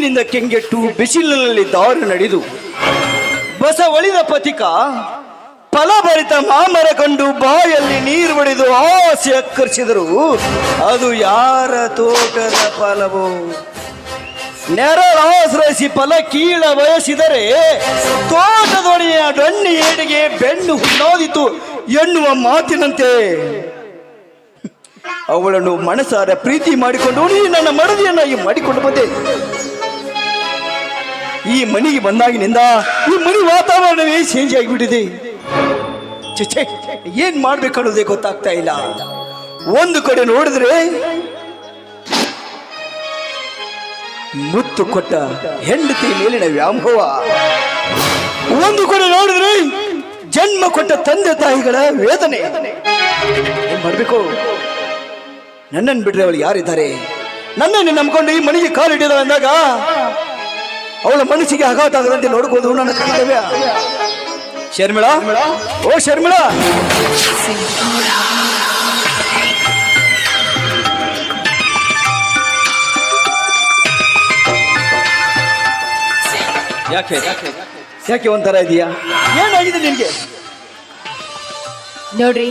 ಹಸಿವಿನಿಂದ ಕೆಂಗೆಟ್ಟು ಬಿಸಿಲಿನಲ್ಲಿ ದಾರು ನಡೆದು ಬಸವಳಿದ ಪಥಿಕ ಫಲಭರಿತ ಮಾಮರ ಕಂಡು ಬಾಯಲ್ಲಿ ನೀರು ಬಡಿದು ಆಸೆ ಅಕ್ಕರಿಸಿದರು. ಅದು ಯಾರ ತೋಟದ ಫಲವೋ? ನೆರಳಾಶ್ರಯಿಸಿ ಫಲ ಕೀಳ ಬಯಸಿದರೆ ತೋಟದೊಡೆಯ ಡಣ್ಣಿ ಏಡಿಗೆ ಬೆನ್ನು ಹುಣ್ಣೋದಿತು ಎನ್ನುವ ಮಾತಿನಂತೆ. ಅವಳನ್ನು ಮನಸಾರ ಪ್ರೀತಿ ಮಾಡಿಕೊಂಡು, ನೀ ನನ್ನ ಮಡದಿಯನ್ನಾಗಿ ಮಾಡಿಕೊಂಡು ಬಂದೆ. ಈ ಮನೆಗೆ ಬಂದಾಗಿನಿಂದ ಈ ಮನೆ ವಾತಾವರಣವೇ ಚೇಂಜ್ ಆಗಿಬಿಟ್ಟಿದೆ. ಛೆ, ಏನ್ ಮಾಡ್ಬೇಕನ್ನೋದೇ ಗೊತ್ತಾಗ್ತಾ ಇಲ್ಲ. ಒಂದು ಕಡೆ ನೋಡಿದ್ರೆ ಮುತ್ತು ಕೊಟ್ಟ ಹೆಂಡತಿ ಮೇಲಿನ ವ್ಯಾಮೋಹ. ಒಂದು ಕಡೆ ನೋಡಿದ್ರೆ ಜನ್ಮ ಕೊಟ್ಟ ತಂದೆ ತಾಯಿಗಳ ವೇದನೆ. ಏನ್ ಮಾಡ್ಬೇಕು? ನನ್ನನ್ನು ಬಿಟ್ರೆ ಅವಳು ಯಾರಿದ್ದಾರೆ? ನನ್ನನ್ನು ನಂಬ್ಕೊಂಡು ಈ ಮನೆಗೆ ಕಾಲಿಟ್ಟಿದ ಅಂದಾಗ ಅವಳ ಮನಸ್ಸಿಗೆ ಆಘಾತ ಆಗದಂತೆ ನೋಡ್ಕೋದು ನನ್ನ ಕರ್ತವ್ಯ ಶರ್ಮಿಳ? ಓ ಶರ್ಮಿಳ! ಯಾಕೆ? ಯಾಕೆ ಒಂಥರ ಇದೆಯಾ? ಏನಾಗಿದೆ ನಿನ್ಗೆ? ನೋಡ್ರಿ,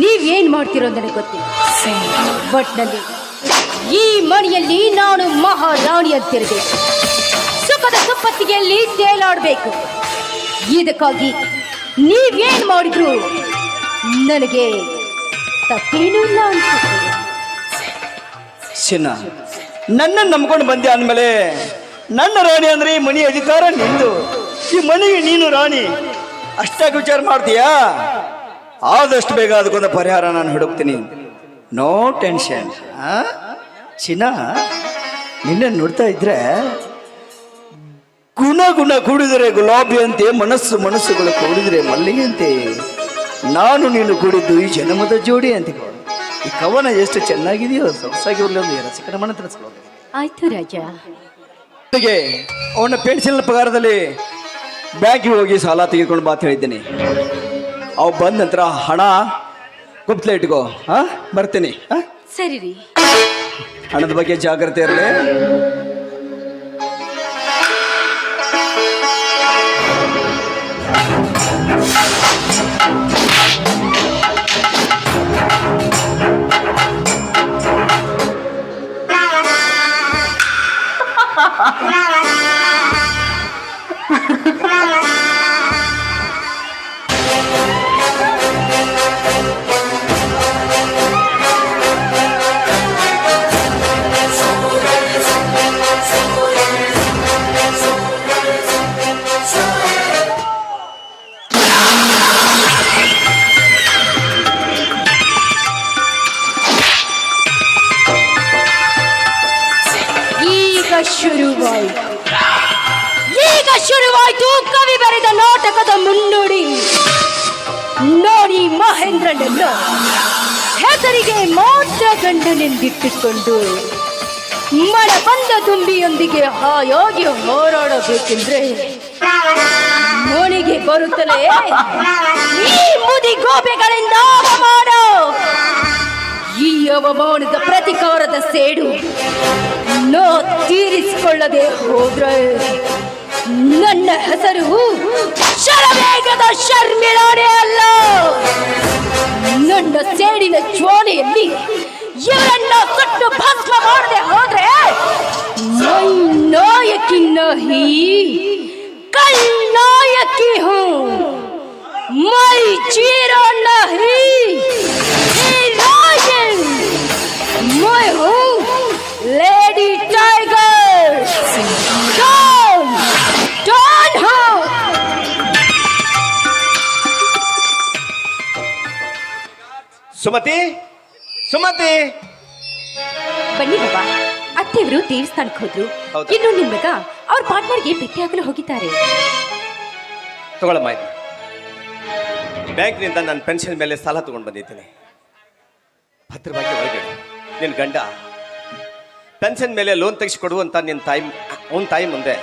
ನೀವ್ ಏನ್ ಮಾಡ್ತಿರೋ ನನಗೆ ಗೊತ್ತಿಲ್ಲ. ಒಟ್ನಲ್ಲಿ ಈ ಮನೆಯಲ್ಲಿ ನಾನು ಮಹಾರಾಣಿ ಅಂತಿರ್ಬೇಕು ಸುಖದ ತೇಲಾಡಬೇಕು. ಇದಕ್ಕಾಗಿ ನೀವೇನ್ ಮಾಡಿದ್ರು? ನನಗೆ ತಪ್ಪೇನೂ ಇಲ್ಲ ಅನ್ಸುತ್ತೆ. ನನ್ನನ್ನು ನಂಬ್ಕೊಂಡು ಬಂದೆ ಅಂದಮೇಲೆ ನನ್ನ ರಾಣಿ ಅಂದ್ರೆ ಈ ಮನೆ ಅಧಿಕಾರ ನಿಂದು. ಈ ಮನೆಗೆ ನೀನು ರಾಣಿ. ಅಷ್ಟಾಗಿ ವಿಚಾರ ಮಾಡ್ತೀಯಾ? ಆದಷ್ಟು ಬೇಗ ಅದಕ್ಕೊಂದು ಪರಿಹಾರ ನಾನು ಹುಡುಕ್ತೀನಿ. ನೋ ಟೆನ್ಷನ್ ಚಿನ್ನ ನಿನ್ನ ನೋಡ್ತಾ ಇದ್ರೆ ಗುಣ ಗುಣ ಕೂಡಿದರೆ ಗುಲಾಬಿಯಂತೆ ಮನಸ್ಸು ಮನಸ್ಸುಗಳು ಕೂಡಿದರೆ ಮಲ್ಲಿಗೆಯಂತೆ. ನಾನು ನೀನು ಕೂಡಿದ್ದು ಈ ಜನ್ಮದ ಜೋಡಿ ಅಂತ ಈ ಕವನ ಎಷ್ಟು ಚೆನ್ನಾಗಿದೆಯೋ ಸೊಸಾಗಿ ಒಂದು ರಸಿಕರ ಮನ ಆಯ್ತು ರಾಜ. ಜೊತೆಗೆ ಅವನ ಪೆನ್ಷನ್ ಪಗಾರದಲ್ಲಿ ಬ್ಯಾಂಕಿಗೆ ಹೋಗಿ ಸಾಲ ತೆಗೆದುಕೊಂಡು ಬಾತ್ ಅಂತ ಹೇಳಿದ್ದೇನೆ. ಅವು ಬಂದ ನಂತರ ಹಣ ಗುಪ್ತಲೆ ಇಟ್ಕೋ. ಹಾ ಬರ್ತೀನಿ. ಹಾ? ಸರಿ ರೀ. ಹಣದ ಬಗ್ಗೆ ಜಾಗ್ರತೆ ಇರಲಿ. ಮಳ ಬಂದ ತುಂಬಿಯೊಂದಿಗೆ ಹಾಯಾಗಿ ಹೋರಾಡಬೇಕೆಂದ್ರೆ ಮೋಳಿಗೆ ಬರುತ್ತಲೇ ಈ ಮುದಿ ಗೋಪೆಗಳಿಂದ ಅವಮಾನ. ಈ ಅವಮಾನದ ಪ್ರತಿಕಾರದ ಸೇಡು ನೋ ತೀರಿಸಿಕೊಳ್ಳದೆ ಹೋದ್ರೆ ನನ್ನ ಹೆಸರು ಶರವೇಗದ ಶರ್ಮಿಳಾನೇ ಅಲ್ಲ. ನನ್ನ ಸೇಡಿನ ಜ್ವಾಲೆಯಲ್ಲಿ ಇವರನ್ನ ಸುಟ್ಟು ಭಸ್ಮ ಮಾಡದೆ ಹೋದ್ರೆ ಮೈ ನಾಯಕಿ ನಹಿ ಕಲ್ ನಾಯಕಿ ಹೂ ಮೈ ಚೀರಾ ನಹಿ हीरोइन मैं हूँ लेडी टाइगर डॉन डॉन हूँ ಸುಮತಿ ಸುಮತಿ! ಬನ್ನಿ ಬಾಬಾ. ಅತ್ತೆಯವರು ದೇವಸ್ಥಾನಕ್ಕೆ ಹೋದ್ರು. ಹೌದಾ? ಇನ್ನು ನಿಮ್ ಮಗ ಅವ್ರ ಪಾರ್ಟ್ನರ್ಗೆ ಭೇಟಿಯಾಗಲು ಹೋಗಿದ್ದಾರೆ. ತಗೊಳಮ್ಮ ಇದು ಬ್ಯಾಂಕ್ನಿಂದ ನಾನು ಪೆನ್ಷನ್ ಮೇಲೆ ಸಾಲ ತಗೊಂಡು ಬಂದಿದ್ದೀನಿ. ಭದ್ರವಾಗಿ ಒಳಗಡೆ. ನಿನ್ನ ಗಂಡ ಪೆನ್ಷನ್ ಮೇಲೆ ಲೋನ್ ತೆಗೆಸಿಕೊಡು ಅಂತ ನಿನ್ನ ತಾಯಿ ಅವನ ತಾಯಿ ಮುಂದೆ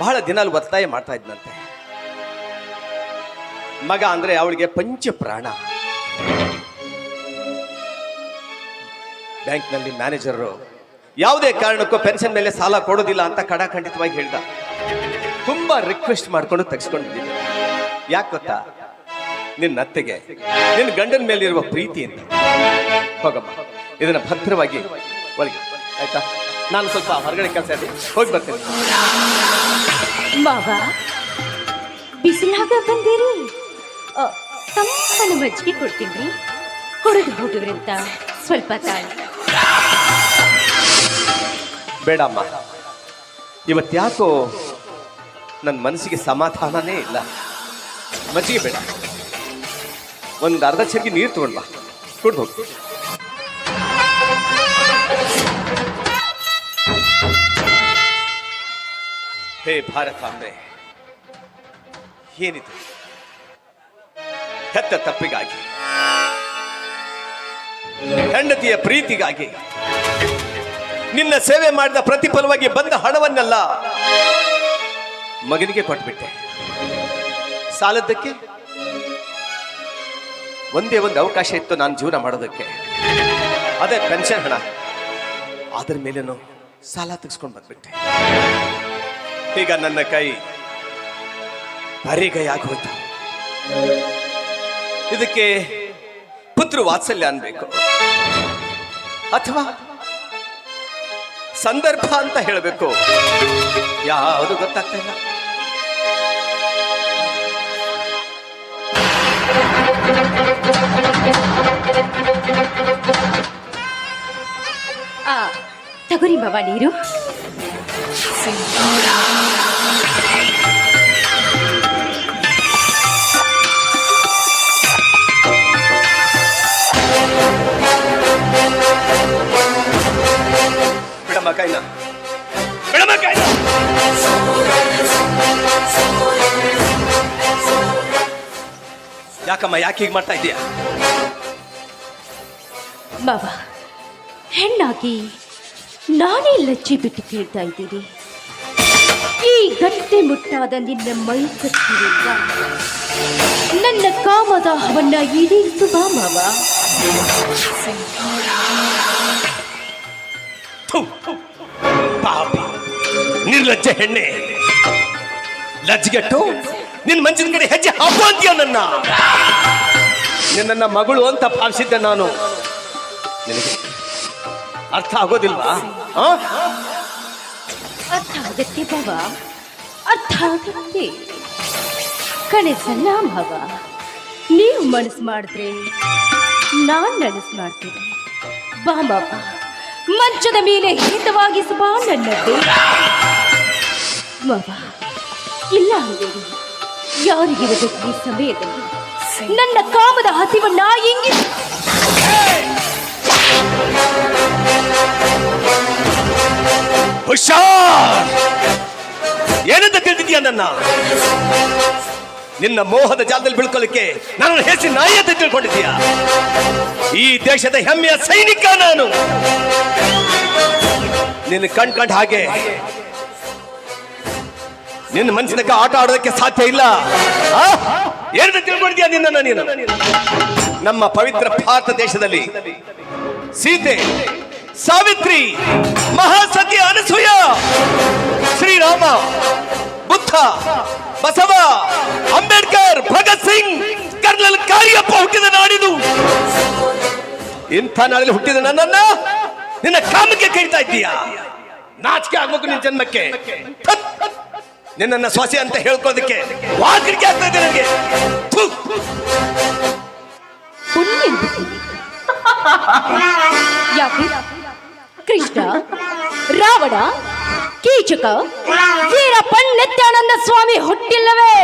ಬಹಳ ದಿನ ಅಲ್ಲಿ ಒತ್ತಾಯ ಮಾಡ್ತಾ ಇದ್ನಂತೆ. ಮಗ ಅಂದ್ರೆ ಅವಳಿಗೆ ಪಂಚ ಪ್ರಾಣ ಬ್ಯಾಂಕ್ನಲ್ಲಿ ಮ್ಯಾನೇಜರು, ಯಾವುದೇ ಕಾರಣಕ್ಕೂ ಪೆನ್ಷನ್ ಮೇಲೆ ಸಾಲ ಕೊಡೋದಿಲ್ಲ ಅಂತ ಕಡಾಖಂಡಿತವಾಗಿ ಹೇಳ್ದ. ತುಂಬಾ ರಿಕ್ವೆಸ್ಟ್ ಮಾಡ್ಕೊಂಡು ತೆಗೆಸ್ಕೊಂಡಿದ್ದೀನಿ. ಯಾಕೆ ಗೊತ್ತಾ? ನಿನ್ನ ಅತ್ತೆಗೆ, ನಿನ್ನ ಗಂಡನ ಮೇಲೆ ಇರುವ ಪ್ರೀತಿ ಅಂತ ಹೋಗಮ್ಮ, ಇದನ್ನ ಭದ್ರವಾಗಿ ಒಳಗೆ. ಆಯ್ತಾ? ನಾನು ಸ್ವಲ್ಪ ಹೊರಗಡೆ ಕೆಲಸ ಇದೆ. ಹೋಗಿ ಬರ್ತೇನೆ. ಬಾಬಾ, ಬಿಸಿಲಾಗ ಬಂದಿರಿ. ತಂಪನ ಮಜ್ಜಿಗೆ ಕೊಡ್ತೀನಿ. ಕುಡಿದು ಹೋಗಿವ್ರಂತ ಸ್ವಲ್ಪ ತಾಳಿ. ಬೇಡಮ್ಮ. ಇವತ್ತ್ಯಾಕೋ ನನ್ನ ಮನಸ್ಸಿಗೆ ಸಮಾಧಾನನೇ ಇಲ್ಲ. ಮಜ್ಜಿಗೆ ಬೇಡ. ಒಂದು ಅರ್ಧ ಚರ್ಗಿ ನೀರು ತಗೊಂಡ್ ಬಾ. ಕುಡ್ದು ಹೋಗಿ. ಹೇ ಭಾರತಾಂಬೆ ಏನಿದು? ಹೆತ್ತ ತಪ್ಪಿಗಾಗಿ, ಹೆಂಡತಿಯ ಪ್ರೀತಿಗಾಗಿ ನಿನ್ನ ಸೇವೆ ಮಾಡಿದ ಪ್ರತಿಫಲವಾಗಿ ಬಂದ ಹಣವನ್ನೆಲ್ಲ ಮಗನಿಗೆ ಕೊಟ್ಬಿಟ್ಟೆ. ಸಾಲದ್ದಕ್ಕೆ ಒಂದೇ ಒಂದು ಅವಕಾಶ ಇತ್ತು ನಾನು ಜೀವನ ಮಾಡೋದಕ್ಕೆ. ಅದೇ ಪೆನ್ಷನ್ ಹಣ. ಅದರ ಮೇಲೇನು ಸಾಲ ತೆಗೆಸ್ಕೊಂಡು ಬಂದ್ಬಿಟ್ಟೆ. ಈಗ ನನ್ನ ಕೈ ಬರಿಗೈ ಆಗೋಯ್ತು ಇದಕ್ಕೆ ಪುತ್ರ ವಾತ್ಸಲ್ಯ ಅನ್ಬೇಕು. ಅಥವಾ ಸಂದರ್ಭ ಅಂತ ಹೇಳಬೇಕು. ಯಾವುದು ಗೊತ್ತಾಗ್ತಾ ಇಲ್ಲ ಆ ಬಾಬಾ ನೀರು. ಬಿಡಮ್ಮ ಕೈನ ಬಿಡಮ್ಮ ಯಾಕಮ್ಮ ಯಾಕೆ ಹೀಗೆ ಮಾಡ್ತಾ ಇದೀಯ ಬಾಬಾ ಹೆಣ್ಣಾಗಿ ನಾನೇ ಲಚ್ಚಿ ಬಿಟ್ಟು ಕೇಳ್ತಾ ಇದ್ದೀನಿ. ಈ ಗಟ್ಟೆ ಮುಟ್ಟಾದ ನಿನ್ನ ಮೈ ಕಚ್ಚಿನಿಂದ ನನ್ನ ಕಾಮದಾಹವನ್ನ ಈಡೇರಿಸು ಬಾ ಥು, ಪಾಪಿ. ನಿರ್ಲಜ್ಜ ಹೆಣ್ಣೆ. ಲಜ್ಜೆಗೆಟ್ಟು ನಿನ್ನ ಮಂಚಿನ ಕಡೆ ಹೆಜ್ಜೆ ಹಾಕು ಅಂತೀಯ ನನ್ನ? ನಿನ್ನ ಮಗಳು ಅಂತ ಭಾವಿಸಿದ್ದೆ ನಾನು. ನಿನಗೆ ಅರ್ಥ ಆಗೋದಿಲ್ವಾ? ಅರ್ಥ ಆಗತ್ತೆ ಭವ. ಅರ್ಥ ಆಗತ್ತೆ. ಕಣಸಲ್ಲ ಭವ, ನೀವು ಮನಸ್ಸು ಮಾಡಿದ್ರೆ ನಾನು ನನಸು ಮಾಡ್ತೀನಿ. ಬಾ ಮಾವ ಮಂಚದ ಮೇಲೆ ಹಿತವಾಗಿಸುವ ನನ್ನದ್ದು ಮಾವ ಇಲ್ಲ ಅಂದೇರಿ ಯಾರಿಗಿರಬೇಕು ಈ ಸಮಯದಲ್ಲಿ? ನನ್ನ ಕಾಮದ ಹಸಿವನ್ನ ಇಂಗಿ ಹುಷಾರ್! ಏನಂತ ತಿಳಿದಿದ್ಯಾ ನನ್ನ? ನಿನ್ನ ಮೋಹದ ಜಾಲದಲ್ಲಿ ಬೀಳ್ಕೊಳ್ಳಿಕ್ಕೆ ನನ್ನ ಹೆಸರು ನಾಯಿ ಅಂತ ತಿಳ್ಕೊಂಡಿದ್ಯಾ ಈ ದೇಶದ ಹೆಮ್ಮೆಯ ಸೈನಿಕ ನಾನು. ನಿನ್ನ ಕಣ್ ಕಂಡ ಹಾಗೆ ನಿನ್ನ ಮನಸ್ಸಿನಕ್ಕ ಆಟ ಆಡೋದಕ್ಕೆ ಸಾಧ್ಯ ಇಲ್ಲ? ಏನಂತ ತಿಳ್ಕೊಂಡಿದ್ಯಾ ನಿನ್ನ ನೀನು? ನಮ್ಮ ಪವಿತ್ರ ಭಾರತ ದೇಶದಲ್ಲಿ ಸೀತೆ, ಸಾವಿತ್ರಿ, ಮಹಾಸತಿ ಅನಸೂಯ, ಶ್ರೀರಾಮ, ಬುದ್ಧ ಬಸವ ಅಂಬೇಡ್ಕರ್, ಭಗತ್ ಸಿಂಗ್, ಕರ್ನಲ್ ಕಾಳಿಯಪ್ಪ ಹುಟ್ಟಿದ ನಾಡಿದು. ಇಂಥ ನಾಡಲ್ಲಿ ಹುಟ್ಟಿದ ನನ್ನನ್ನ ನಿನ್ನ ಕಾಮಕ್ಕೆ ಕೈತಾ ಇದ್ದೀಯಾ? ನಾಚಿಕೆ ಆಗ್ಬೇಕು ನಿನ್ನ ಜನ್ಮಕ್ಕೆ! ನಿನ್ನನ್ನ ಸೊಸೆ ಅಂತ ಹೇಳ್ಕೋದಕ್ಕೆ ವಾಕರಿಕೆ ಆಗ್ತಾ ಇದೆ ನನಗೆ. ಕೃಷ್ಣ, ರಾವಣ ಕೀಚಕ. ವೀರಪ್ಪ ನಿತ್ಯಾನಂದ ಸ್ವಾಮಿ ಹುಟ್ಟಿಲ್ಲವೇ?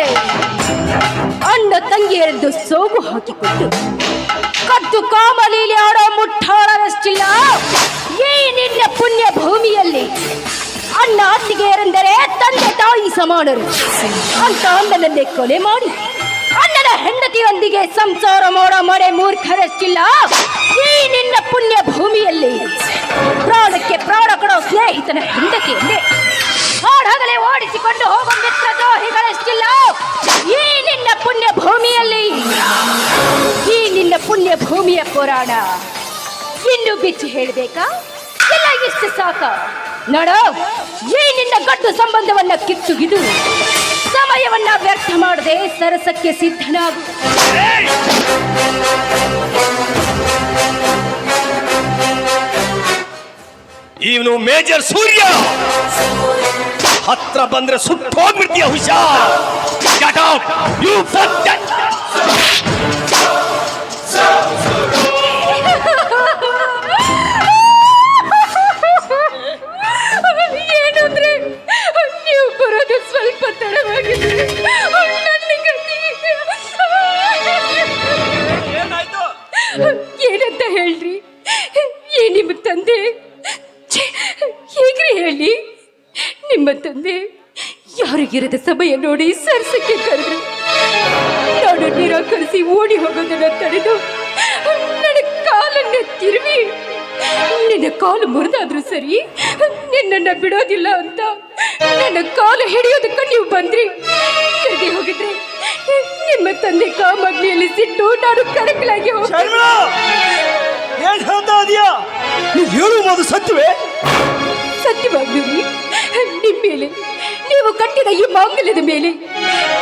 ಅಣ್ಣ ತಂಗಿಯರದ್ದು ಸೋಗು ಹಾಕಿಕೊಟ್ಟು. ಕದ್ದು ಕಾಮಲೀಲಿ ಆಡೋ ಮುಟ್ಟಾಳರಷ್ಟಿಲ್ಲ ಈ ನಿನ್ನ ಪುಣ್ಯ ಭೂಮಿಯಲ್ಲಿ ಅಣ್ಣ ಅತ್ತಿಗೆಯರೆಂದರೆ ತಂದೆ ತಾಯಿ ಸಮಾನರು. ಅಂತ ಅಣ್ಣನನ್ನೇ ಕೊಲೆ ಮಾಡಿ ಅಣ್ಣನ ಹೆಂಡತಿಯೊಂದಿಗೆ ಸಂಸಾರ ಮಾಡೋ ಮೊರೆ ಮೂರ್ಖರಷ್ಟಿಲ್ಲ. ಈ ನಿನ್ನ ಪುಣ್ಯ ಭೂಮಿಯಲ್ಲಿ ಪ್ರಾಣಕ್ಕೆ ಪ್ರಾಣ ಕೊಡೋ ಸ್ನೇಹಿತನ ಹೆಂಡತಿಯನ್ನೇ ಹಾಡಾಗಲೇ ಓಡಿಸಿಕೊಂಡು ಹೋಗೋ ಮಿತ್ರ ದ್ರೋಹಿಗಳಷ್ಟಿಲ್ಲ. ಈ ನಿನ್ನ ಪುಣ್ಯ ಭೂಮಿಯಲ್ಲಿ, ಈ ನಿನ್ನ ಪುಣ್ಯ ಭೂಮಿಯ ಪುರಾಣ ಇನ್ನು ಬಿಚ್ಚಿ ಹೇಳಬೇಕಾ? ಇಲ್ಲ, ಇಷ್ಟು ಸಾಕ. ನೋಡೋ, ಈ ನಿನ್ನ ಗಟ್ಟು ಸಂಬಂಧವನ್ನ ಕಿತ್ತುಗಿದು ಸಮಯವನ್ನ ವ್ಯರ್ಥ ಮಾಡದೆ ಸರಸಕ್ಕೆ ಸಿದ್ಧನಾಗು. ಇವನು ಮೇಜರ್ ಸೂರ್ಯ. ಹತ್ರ ಬಂದ್ರೆ ಸುತ್ತೋಗ್ಬಿಡ್ತೀಯ ಹುಷಾರ್. ಸಮಯ ನೋಡಿ ಸರ್ಸಕ್ಕೆ ಕರೆದ್ರು. ನಾನು ನಿರಾಕರಿಸಿ ಓಡಿ ಹೋಗೋದನ್ನ ತಡೆದು ನನ್ನ ಕಾಲನ್ನ ತಿರುವಿ. ನಿನ್ನ ಕಾಲು ಮುರಿದಾದ್ರೂ ಸರಿ, ನಿನ್ನನ್ನು ಬಿಡೋದಿಲ್ಲ ಅಂತ ನನ್ನ ಕಾಲು ಹಿಡಿಯೋದಕ್ಕೆ ನೀವು ಬಂದ್ರಿ. ಕರೆದಿ ಹೋಗಿದ್ರೆ ನಿಮ್ಮ ತಂದೆ ಕಾಮಗ್ನಿಯಲ್ಲಿ ಸಿಟ್ಟು ನಾನು ಕರಕಲಾಗಿ ಹೋಗ್ತೀನಿ. ಏನ್ ಹೇಳ್ತಾ ಇದೀಯಾ? ನೀ ಹೇಳು ಮೊದಲು ಸತ್ಯವೇ? ಸತ್ಯವಾಗ್ಲೂ ರೀ ನಿಮ್ಮ ಮೇಲೆ. ನೀವು ಕಟ್ಟಿದ ಈ ಮಾಂಗಲ್ಯದ ಮೇಲೆ.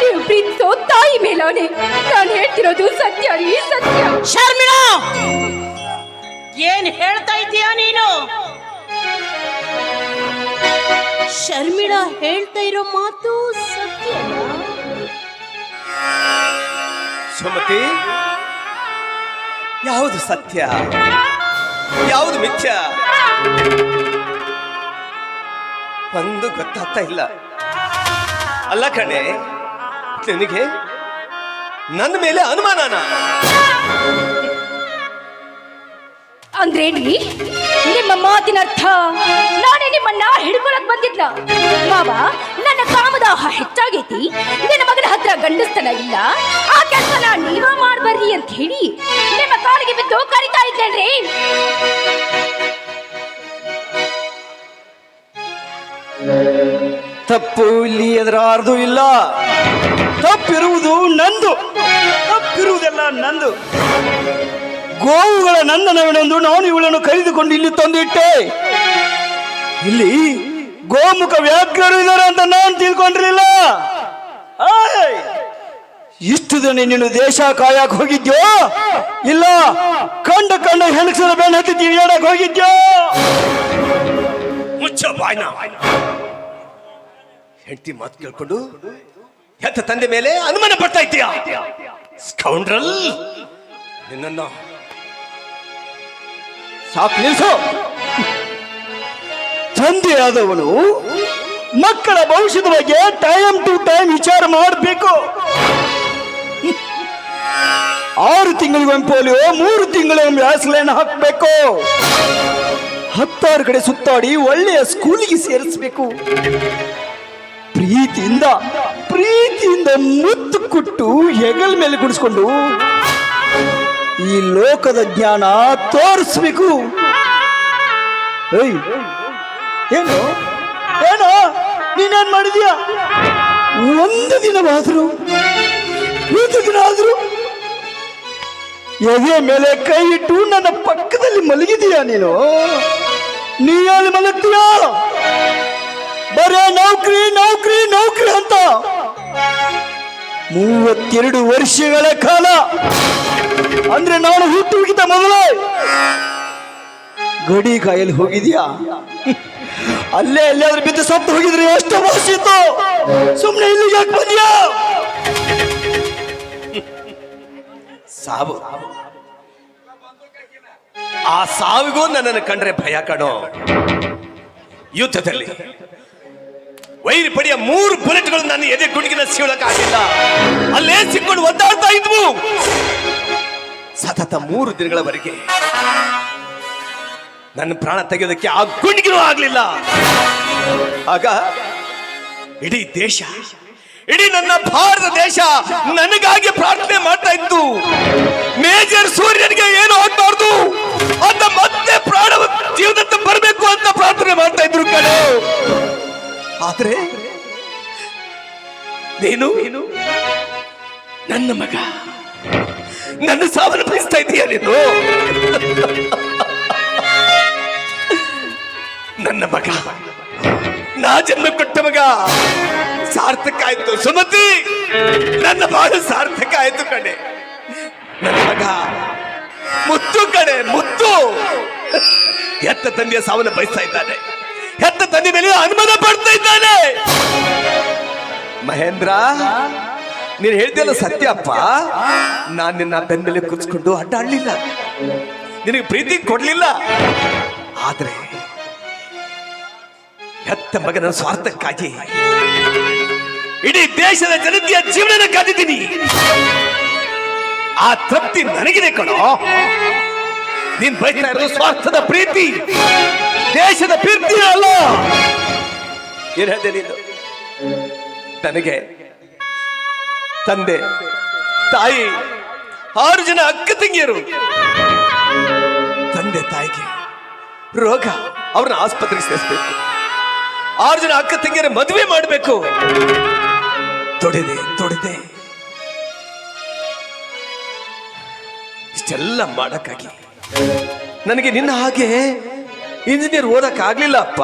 ನೀವು ಪ್ರೀತಿಸೋ ತಾಯಿ ಮೇಲಾನೆ ನಾನು ಹೇಳ್ತಿರೋದು ಸತ್ಯ ಈ ಸತ್ಯ. ಶರ್ಮಿಳಾ! ಏನ್ ಹೇಳ್ತಾ ಇದ್ದೀಯಾ ನೀನು? ಶರ್ಮಿಳಾ ಹೇಳ್ತಾ ಇರೋ ಮಾತು ಸತ್ಯ. ಸುಮತಿ ಯಾವುದು ಸತ್ಯ? ಯಾವುದು ಮಿಥ್ಯ? ಒಂದು ಗೊತ್ತಾಗ್ತಾ ಇಲ್ಲ. ಅಲ್ಲ ಕಣೆ, ನಿನಗೆ ನನ್ನ ಮೇಲೆ ಅನುಮಾನನ? ಅಂದ್ರೇನ್ರಿ ನಿಮ್ಮ ಮಾತಿನ ಅರ್ಥ. ನಾನೇ ನಿಮ್ಮನ್ನ ಹಿಡ್ಕೊಳಕ್ ಬಂದಿದ್ಲ ಮಾವ, ನನ್ನ ಕಾಮದಾಹ ಹೆಚ್ಚಾಗೈತಿ. ನಿನ್ನ ಮಗನ ಹತ್ರ ಗಂಡಸ್ತನ ಇಲ್ಲ. ಆ ಕೆಲಸನ ನೀವ ಮಾಡ್ಬರ್ರಿ ಅಂತ ಹೇಳಿ ನಿಮ್ಮ ಕಾಲಿಗೆ ಬಿದ್ದು ಕರಿತಾ ಇದ್ದೇನ್ರಿ? ತಪ್ಪು ಇಲ್ಲಿ ಎದುರಾರ್ದು ಇಲ್ಲ. ತಪ್ಪಿರುವುದು ನಂದು. ತಪ್ಪಿರುವುದೆಲ್ಲ ನಂದು. ಗೋವುಗಳ ನಂದನವೆನೆಂದು ನಾನು ಇವಳನ್ನು ಕರೆದುಕೊಂಡು ಇಲ್ಲಿ ತಂದಿಟ್ಟೆ. ಇಲ್ಲಿ ಗೋಮುಖ ವ್ಯಾಘ್ರರು ಇದ್ದಾರೆ ಅಂತ ನಾನು ತಿಳ್ಕೊಂಡಿರಲಿಲ್ಲ! ಇಷ್ಟು ದಿನ ನೀನು ದೇಶ ಕಾಯಕ್ ಹೋಗಿದ್ಯೋ? ಇಲ್ಲ, ಕಂಡ ಕಂಡು ಹೆಣಸರ ಬೆನ್ನ ಹತ್ತಿ ಹೇಳಕ್ ಹೋಗಿದ್ಯೋ? ಮುಚ್ಚ ಬಾಯ್ನ. ಹೆಂಡತಿ ಮಾತು ಕೇಳ್ಕೊಂಡು ಹೆತ್ತ ತಂದೆ ಮೇಲೆ ಅನುಮಾನ ಪಡ್ತಾ ಇದ್ದೀಯ? ಸ್ಕೌಂಡ್ರಲ್ ನಿನ್ನ ಸಾಕು, ನಿಲ್ಸು. ತಂದೆಯಾದವನು ಮಕ್ಕಳ ಭವಿಷ್ಯದ ಬಗ್ಗೆ ಟೈಮ್ ಟು ಟೈಮ್ ವಿಚಾರ ಮಾಡಬೇಕು. ಆರು ತಿಂಗಳಿಗೊಮ್ಮೆ ಪೋಲಿಯೋ ಮೂರು ತಿಂಗಳಿಗೊಮ್ಮೆ ವ್ಯಾಸಲೇನ ಹಾಕಬೇಕು. ಹತ್ತಾರು ಕಡೆ ಸುತ್ತಾಡಿ ಒಳ್ಳೆಯ ಸ್ಕೂಲಿಗೆ ಸೇರಿಸಬೇಕು. ಪ್ರೀತಿಯಿಂದ ಪ್ರೀತಿಯಿಂದ ಮುತ್ತು ಕೊಟ್ಟು ಹೆಗಲ್ ಮೇಲೆ ಗುಡಿಸ್ಕೊಂಡು ಈ ಲೋಕದ ಜ್ಞಾನ ತೋರಿಸ್ಬೇಕು. ಏನು? ಏನು? ನೀನೇನ್ ಮಾಡಿದೀಯ? ಒಂದು ದಿನವಾದ್ರು, ಒಂದು ದಿನ ಆದ್ರು ಎದೆ ಮೇಲೆ ಕೈ ಇಟ್ಟು ನನ್ನ ಪಕ್ಕದಲ್ಲಿ ಮಲಗಿದೀಯಾ ನೀನು? ನೀ ಅಲ್ಲಿ ಮಲಗ್ತೀಯ? ಬರೇ ನೌಕರಿ ನೌಕರಿ ನೌಕರಿ ಅಂತ. ಮೂವತ್ತೆರಡು ವರ್ಷಗಳ ಕಾಲ. ಅಂದ್ರೆ ನಾನು ಹುಟ್ಟುಗಿಂತ ಮೊದಲೇ. ಗಡಿ ಕಾಯಲ್ಲಿ ಹೋಗಿದ್ಯಾ? ಅಲ್ಲೇ ಎಲ್ಲಾದ್ರೂ ಬಿದ್ದು ಸತ್ತು ಹೋಗಿದ್ರೆ ಎಷ್ಟು ವರ್ಷಿತ್ತು ಸುಮ್ಮನೆ ಇಲ್ಲಿ ಯಾಕೆ ಬಂದ್ಯಾ? ಸಾವು ಆ ಸಾವಿಗೂ ನನ್ನನ್ನು ಕಂಡ್ರೆ ಭಯ ಕಣೋ. ಯುದ್ಧದಲ್ಲಿ ವೈರಿ ಪಡೆಯ ಮೂರು ಬುಲೆಟ್ಗಳು ನನ್ನ ಎದೆ ಗುಡುಗಿನ ಸೀಳಕ್ಕಾಗಿಲ್ಲ. ಅಲ್ಲೇ ಸಿಕ್ಕೊಂಡು ಒದ್ದಾಡ್ತಾ ಇದ್ವು. ಸತತ ಮೂರು ದಿನಗಳವರೆಗೆ ನನ್ನ ಪ್ರಾಣ ತೆಗೆಯೋದಕ್ಕೆ ಆ ಗುಂಡಿಗಿನೂ ಆಗ್ಲಿಲ್ಲ. ಆಗ ಇಡೀ ದೇಶ, ಇಡೀ ನನ್ನ ಭಾರತ ದೇಶ ನನಗಾಗಿ ಪ್ರಾರ್ಥನೆ ಮಾಡ್ತಾ ಇತ್ತು. ಮೇಜರ್ ಸೂರ್ಯನಿಗೆ ಏನು ಆಗ್ಬಾರ್ದು. ಅಂತ ಮತ್ತೆ ಪ್ರಾಣ ಜೀವನದ ಬರಬೇಕು ಅಂತ ಪ್ರಾರ್ಥನೆ ಮಾಡ್ತಾ ಇದ್ರು ಕಣೆ. ಆದ್ರೆ ನೀನು ನನ್ನ ಮಗ. ನನ್ನ ಸಾವನ್ನ ಬಯಸ್ತಾ ಇದೀಯ ನೀನು. ನಾ ಜನ್ಮ ಕೊಟ್ಟ ಮಗ. ಸಾರ್ಥಕ ಆಯ್ತು ಸುಮತಿ. ನನ್ನ ಬಾಳು ಸಾರ್ಥಕ ಆಯ್ತು ಕಣೆ. ನನ್ನ ಮಗ. ಮುತ್ತು ಕಡೆ ಮುತ್ತು. ಹೆತ್ತ ತಂದೆಯ ಸಾವನ್ನ ಬಯಸ್ತಾ ಇದ್ದಾನೆ. ಹೆತ್ತ ತಂದೆ ಮೇಲೆ ಅನುಮಾನ ಪಡ್ತಾ ಇದ್ದಾನೆ. ಮಹೇಂದ್ರ, ನೀನು ಹೇಳ್ತಿಯಲ್ಲ ಸತ್ಯಪ್ಪ ನಾನ್ ನಿನ್ನ ಬೆನ್ನ ಮೇಲೆ ಕೂತ್ಕೊಂಡು ಅಡ್ಡಾಡ್ಲಿಲ್ಲ ನಿನಗೆ ಪ್ರೀತಿ ಕೊಡ್ಲಿಲ್ಲ. ಆದ್ರೆ ಹೆತ್ತ ಮಗನ ಸ್ವಾರ್ಥಕ್ಕಾಗಿ ಇಡೀ ದೇಶದ ಜನತೆಯ ಜೀವನ ಕಾದಿದ್ದೀನಿ. ಆ ತೃಪ್ತಿ ನನಗಿದೆ ಕಣೋ. ನೀನ್ ಬಯಸ್ತಾ ಇರೋದು ಸ್ವಾರ್ಥದ ಪ್ರೀತಿ. ದೇಶದ ಪ್ರೀತಿ ಅಲ್ಲ. ಹೇಳ್ದೆ ನೀನು? ನನಗೆ ತಂದೆ, ತಾಯಿ, ಆರು ಜನ ಅಕ್ಕ ತಂಗಿಯರು, ತಂದೆ, ತಾಯಿಗೆ ರೋಗ ಅವ್ರನ್ನ ಆಸ್ಪತ್ರೆಗೆ ಸೇರಿಸ್ಬೇಕು. ಆರು ಜನ ಅಕ್ಕ ತಂಗಿಯರ ಮದುವೆ ಮಾಡಬೇಕು. ತೊಡೆದೆ ತೊಡೆದೆ. ಇಷ್ಟೆಲ್ಲ ಮಾಡಕ್ಕಾಗಿ. ನನಗೆ ನಿನ್ನ ಹಾಗೆ ಇಂಜಿನಿಯರ್ ಓದಕ್ ಆಗ್ಲಿಲ್ಲಪ್ಪ.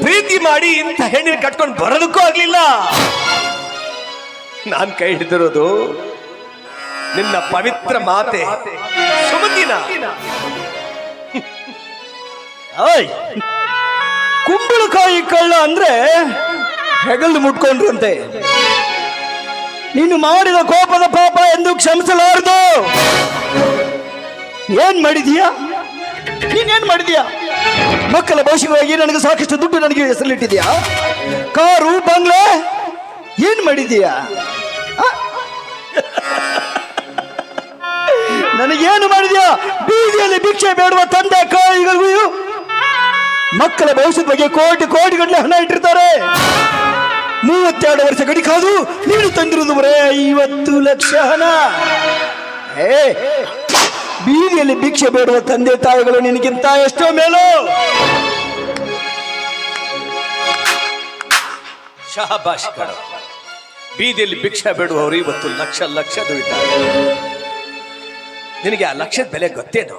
ಪ್ರೀತಿ ಮಾಡಿ ಇಂಥ ಹೆಣ್ಣಿನ ಕಟ್ಕೊಂಡು ಬರೋದಕ್ಕೂ ಆಗ್ಲಿಲ್ಲ. ನಾನ್ ಕೈ ಹಿಡಿದಿರೋದು ನಿನ್ನ ಪವಿತ್ರ ಮಾತೆ ಸುಮತಿನ. ಕುಂಬಳಕಾಯಿ ಕಳ್ಳ ಅಂದ್ರೆ ಹೆಗಲ್ ಮುಟ್ಕೊಂಡ್ರಂತೆ. ನೀನು ಮಾಡಿದ ಕೋಪದ ಎಂದು ಕ್ಷಮಿಸಲಾರದು. ಏನ್ ಮಾಡಿದೀಯಾ? ನೀನೇನ್ ಮಾಡಿದೀಯಾ? ಮಕ್ಕಳ ಭವಿಷ್ಯವಾಗಿ ನನಗೆ ಸಾಕಷ್ಟು ದುಡ್ಡು ನನಗೆ ಹೆಸರಿಟ್ಟಿದ್ಯಾ? ಕಾರು, ಬಂಗ್ಲೆ, ಏನ್ ಮಾಡಿದೀಯಾ? ನನಗೇನು ಮಾಡಿದ್ಯಾ? ಬೀದಿಯಲ್ಲಿ ಭಿಕ್ಷೆ ಬೇಡುವ ತಂದೆ ಕಾಯಿಗಳಿಗೂ ಮಕ್ಕಳ ಭವಿಷ್ಯದ ಬಗ್ಗೆ ಕೋಟಿ ಕೋಟಿ ಗಟ್ಟಲೆ ಹಣ ಇಟ್ಟಿರ್ತಾರೆ. ಮೂವತ್ತೆರಡು ವರ್ಷ ಗಡಿ ಕಾದು ನೀನು ತಂದಿರುವುದು ಬರೇ ಐವತ್ತು ಲಕ್ಷ ಹಣ. ಏ ಬೀದಿಯಲ್ಲಿ ಭಿಕ್ಷೆ ಬೇಡುವ ತಂದೆ ತಾಯಿಗಳು ನಿನಗಿಂತ ಎಷ್ಟೋ ಮೇಲೋ. ಶಹಬಾಷ್ ಬೀದಿಯಲ್ಲಿ ಭಿಕ್ಷೆ ಬೇಡುವವರು ಇವತ್ತು ಲಕ್ಷ ಲಕ್ಷ ದುಡಿತಾರೆ. ನಿನಗೆ ಆ ಲಕ್ಷದ ಬೆಲೆ ಗೊತ್ತೇನು?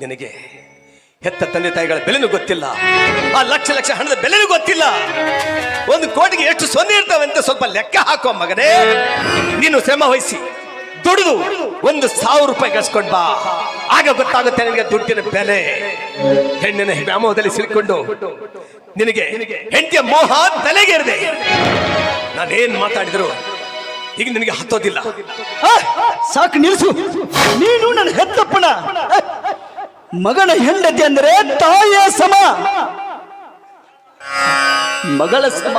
ನಿನಗೆ ಹೆತ್ತ ತಂದೆ ತಾಯಿಗಳ ಬೆಲೆನೂ ಗೊತ್ತಿಲ್ಲ. ಆ ಲಕ್ಷ ಲಕ್ಷ ಹಣದ ಬೆಲೆನೂ ಗೊತ್ತಿಲ್ಲ. ಒಂದು ಕೋಟಿಗೆ ಎಷ್ಟು ಸೊನ್ನೆ ಇರ್ತಾವೆ ಅಂತ ಸ್ವಲ್ಪ ಲೆಕ್ಕ ಹಾಕೋ ಮಗನೇ. ನೀನು ಶ್ರಮ ವಹಿಸಿ. ದುಡಿದು ಒಂದು ಸಾವಿರ ರೂಪಾಯಿ ಗಳಿಸ್ಕೊಂಡ್ ಬಾ. ಆಗ ಗೊತ್ತಾಗುತ್ತೆ ನಿನಗೆ ದುಡ್ಡಿನ ಬೆಲೆ. ಹೆಣ್ಣಿನ ವ್ಯಾಮೋಹದಲ್ಲಿ ಸಿಲ್ಕೊಂಡು ನಿನಗೆ ಹೆಂಡತಿಯ ಮೋಹ ತಲೆಗೇರಿದೆ ನಾನೇನ್ ಮಾತಾಡಿದ್ರು ಈಗ ನಿನಗೆ ಹತ್ತೋದಿಲ್ಲ. ಸಾಕು, ನಿಲ್ಸು. ನೀನು ನನ್ನ ಹೆತ್ತಪ್ಪಣ ಮಗನ ಹೆಂಡತಿ ಅಂದರೆ ತಾಯಿಯ ಸಮ. ಮಗಳ ಸಮ.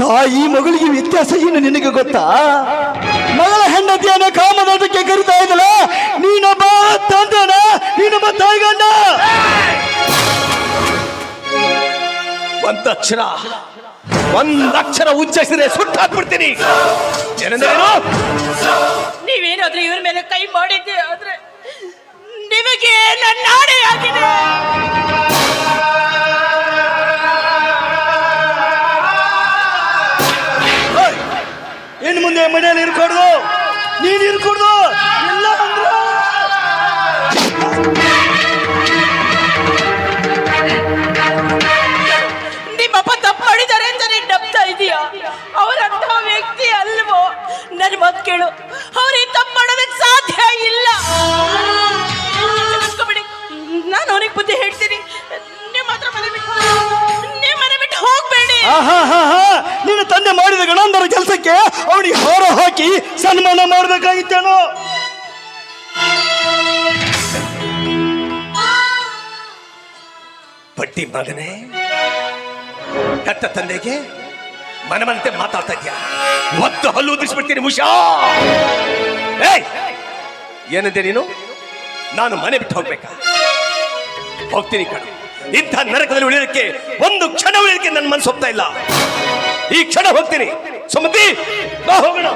ತಾಯಿ ಮಗಳಿಗೆ ವ್ಯತ್ಯಾಸ ಏನು ನಿನಗೆ ಗೊತ್ತಾ? ಮಗಳ ಹೆಂಡತಿಯನ್ನ ಕಾಮದಾಟಕ್ಕೆ ಕರಿತಾ ಇದ್ದಲ್ಲ ನೀನೊಬ್ಬ ತಂದೆನ ನೀನೊಬ್ಬ ತಾಯಿಗಂಡ ಒಂದಕ್ಷರ ಒಂದಕ್ಷರ ಉಚ್ಚರಿಸಿದ್ರೆ ಸುಟ್ಟಾಕ್ಬಿಡ್ತೀನಿ ನೀವೇನಾದ್ರೂ ಇವ್ರ ಮೇಲೆ ಕೈ ಮಾಡಿದ್ದೆ ಆದ್ರೆ ನಿಮಗೆ ನನ್ನ ನಾಡೆ ಆಗಿದೆ ಓಯ್, ಇನ್ನು ಮುಂದೆ ಮನೆಯಲ್ಲಿ ಇರ್ಕೊಡ್ದು ನೀನ್ ಇರ್ಕೊಡ್ದು ಕೆಲಸಕ್ಕೆ ಹೊರ ಹಾಕಿ ಸನ್ಮಾನ ಮಾಡಬೇಕಾಗಿತ್ತೇನೋ? ಪಟ್ಟಿ ಮಗನೇ ಕಟ್ಟ ತಂದೆಗೆ ಮನಮಂತೆ ಮಾತಾಡ್ತಾ ಇದ್ಯಾ? ಒತ್ತು ಹಲ್ಲು ಉದ್ರಿಸ್ಬಿಡ್ತೀನಿ ಮುಷಾ ಏಯ್! ಏನಂದೆ ನೀನು? ನಾನು ಮನೆ ಬಿಟ್ಟು ಹೋಗ್ಬೇಕಾ? ಹೋಗ್ತೀನಿ ಕಣ. ಇಂಥ ನರಕದಲ್ಲಿ ಉಳಿಯೋದಕ್ಕೆ ಒಂದು ಕ್ಷಣ ಉಳಿಯೋದಕ್ಕೆ ನನ್ನ ಮನಸ್ಸು ಹೋಗ್ತಾ ಇಲ್ಲ. ಈ ಕ್ಷಣ ಹೋಗ್ತೀನಿ. ಸುಮತಿ ಬಾ. ಹೋಗೋಣ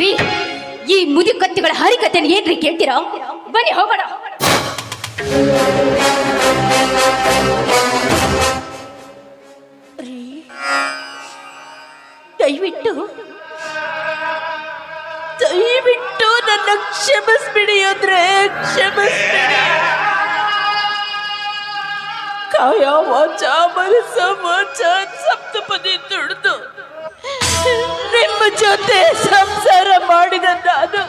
ರೀ ಈ ಮುದಿ ಕತ್ತಿಗಳ ಹರಿಕತೆನ ಏನ್ರಿ ಕೇಳ್ತೀರಾ? ಬನ್ನಿ ಹೋಗೋಣ. ರೀ, ದಯವಿಟ್ಟು ದಯವಿಟ್ಟು ನನ್ನ ಕ್ಷಮಿಸ್ಬಿಡಿ ಅಂದ್ರೆ ಕ್ಷಮಿಸ್ಬಿಡಿ. ಕಾಯ ವಾಚ ಮನಸ್ಸ ವಾಚ ಸಪ್ತಪದಿ ತುಡಿದು ನಿಮ್ಮ ಜೊತೆ ಸಂಸಾರ ಮಾಡಿದಂತ ಅದು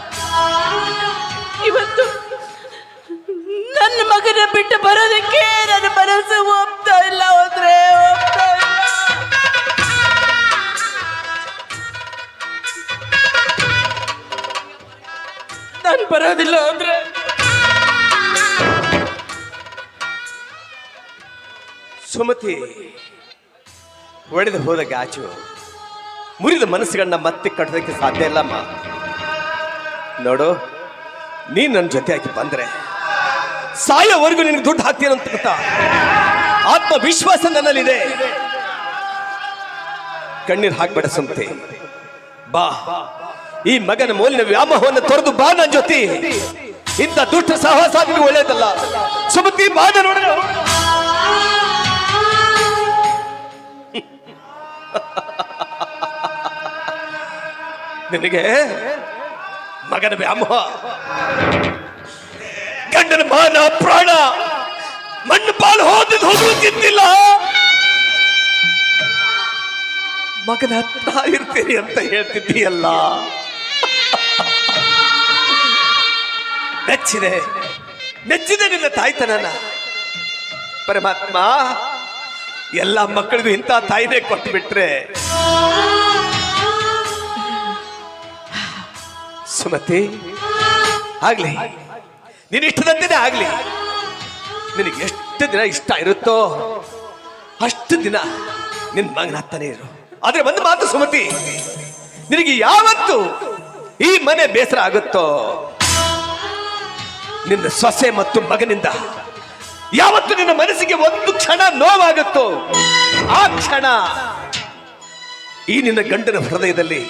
ಇವತ್ತು ನನ್ನ ಮಗನ ಬಿಟ್ಟು ಬರೋದಕ್ಕೆ ನನ್ನ ಮನಸ್ಸು ಹೋಗ್ತಾ ಇಲ್ಲ ಹೋದ್ರೆ ಹೋಗ್ತಾ ನಾನು ಬರೋದಿಲ್ಲ ಅಂದ್ರೆ ಸುಮತಿ ಒಡೆದು ಹೋದ ಗಾಜು. ಮುರಿದ ಮನಸ್ಸುಗಳನ್ನ ಮತ್ತೆ ಕಟ್ಟೋದಕ್ಕೆ ಸಾಧ್ಯ ಇಲ್ಲಮ್ಮ. ನೋಡು, ನೀನ್ ನನ್ನ ಜೊತೆಯಾಗಿ ಬಂದ್ರೆ ಸಾಯೋವರೆಗೂ ನಿನಗೆ ದುಡ್ಡು ಹಾಕ್ತೀನಂತ ಆತ್ಮವಿಶ್ವಾಸ ನನ್ನಲ್ಲಿದೆ. ಕಣ್ಣೀರು ಹಾಕ್ಬೇಡ ಸುಮತಿ. ಬಾ. ಈ ಮಗನ ಮೂಲಿನ ವ್ಯಾಮೋಹವನ್ನು ತೊರೆದು ಬಾ ನನ್ನ ಜೊತೆ. ಇಂಥ ದುಷ್ಟ ಸಾಹಸ ಒಳ್ಳೇದಲ್ಲ ಸುಮತಿ, ಬಾದ ನೋಡೋಣ ನಿನಗೆ ಮಗನ ವ್ಯಾಮೋಹ. ಗಂಡನ ಮಾನ, ಪ್ರಾಣ, ಮಣ್ಣು ಪಾಲು ಹೋದ ಹೋದ್ರು ತಿಂದಿಲ್ಲ. ಮಗನ ಇರ್ತೀನಿ ಅಂತ ಹೇಳ್ತಿದ್ದೀಯಲ್ಲ. ಮೆಚ್ಚಿದೆ ಮೆಚ್ಚಿದೆ ನಿನ್ನ ತಾಯ್ತನನ. ಪರಮಾತ್ಮ, ಎಲ್ಲ ಮಕ್ಕಳಿಗೂ ಇಂಥ ತಾಯಿನೇ ಕೊಟ್ಟು ಬಿಟ್ರೆ ಸುಮತಿ. ಆಗ್ಲಿ. ನಿನ್ನ ಇಷ್ಟದಂತೆನೇ ಆಗ್ಲಿ. ನಿನಗೆ ಎಷ್ಟು ದಿನ ಇಷ್ಟ ಇರುತ್ತೋ ಅಷ್ಟು ದಿನ ನಿನ್ ಮಗನ ಹತ್ತನೇ ಇರು. ಆದ್ರೆ ಒಂದು ಮಾತು ಸುಮತಿ, ನಿನಗೆ ಯಾವತ್ತು ಈ ಮನೆ ಬೇಸರ ಆಗುತ್ತೋ, ನಿನ್ನ ಸೊಸೆ ಮತ್ತು ಮಗನಿಂದ ಯಾವತ್ತು ನಿನ್ನ ಮನಸ್ಸಿಗೆ ಒಂದು ಕ್ಷಣ ನೋವಾಗುತ್ತೋ, ಆ ಕ್ಷಣ ಈ ನಿನ್ನ ಗಂಡನ ಹೃದಯದಲ್ಲಿ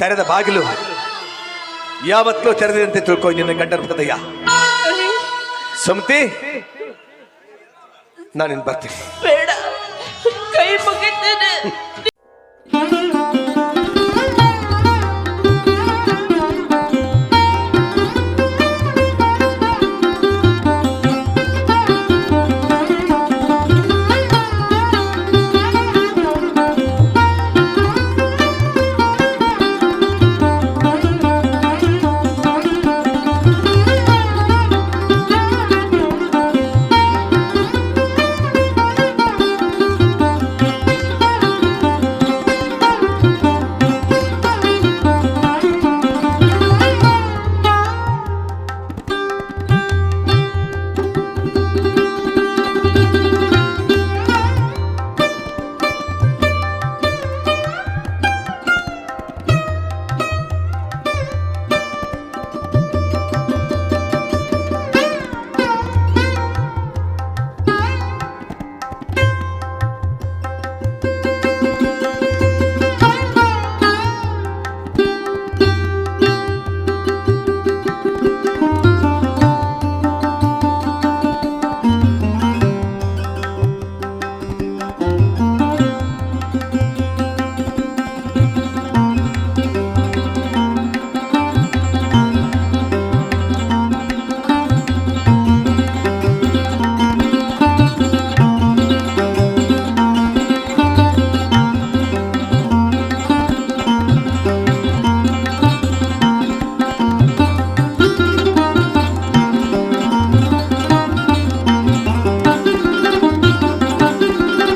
ತೆರೆದ ಬಾಗಿಲು ಯಾವತ್ತೂ ತೆರೆದಂತೆ ತಿಳ್ಕೊ ನಿನ್ನ ಗಂಡನ ಪದಯ್ಯ ಸುಮತಿ ನಾನಿನ್ ಬರ್ತೀನಿ. ಬೇಡ. ಕೈ ಮುಗಿತೇನೆ.